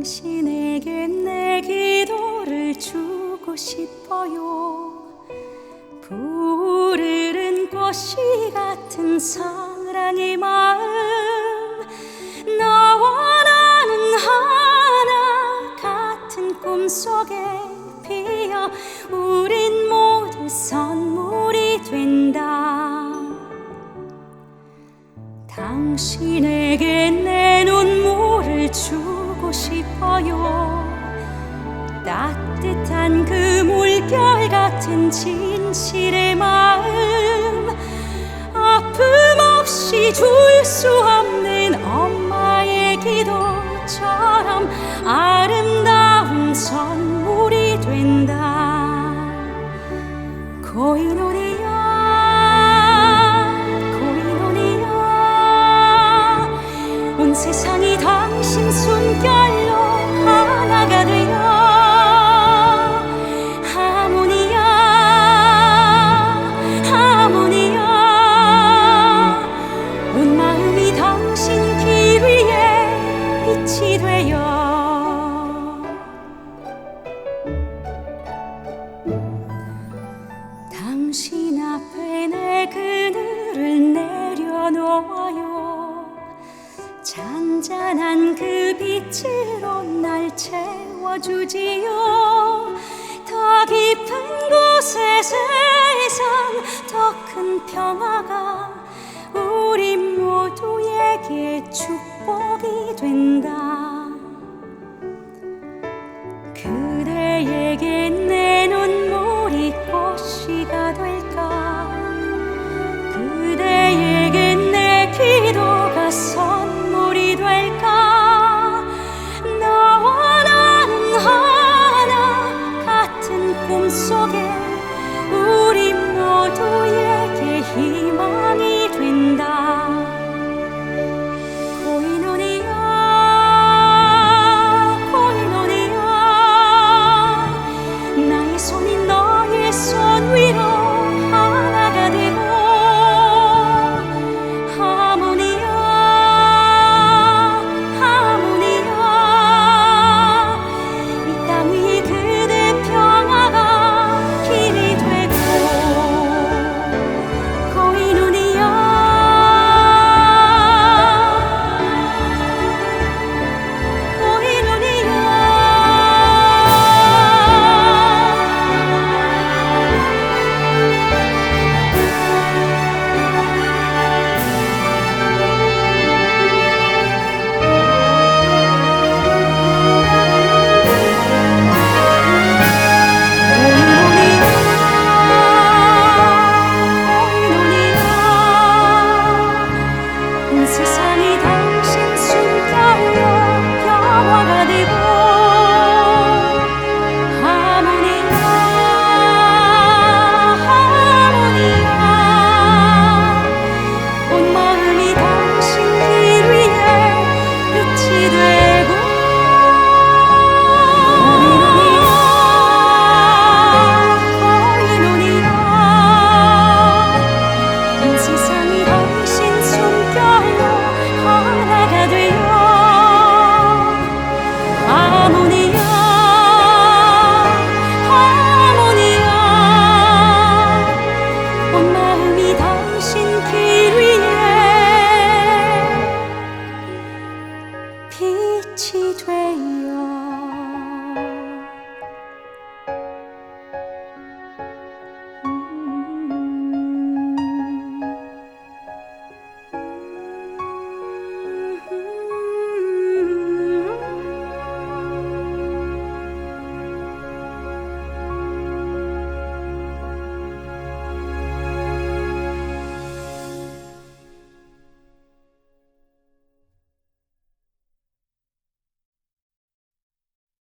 당신에게 내 기도를 주고 싶어요. 푸르른 꽃이 같은 사랑의 마음 너와 나는 하나 같은 꿈속에 피어 우린 모두 선물이 된다. 당신에게 내 눈물을 주 고 싶어요. 따뜻한 그 물결 같은 진실의 마음. 아픔 없이 줄 수 없는 엄마의 기도처럼 아름다운 선물이 된다. 온 세상이 당신 숨결 당신 길 위에 빛이 되어. 당신 앞에 내 그늘을 내려놓아요. 잔잔한 그 빛으로 날 채워주지요. 더 깊은 곳의 세상 더 큰 평화가 축복이 된다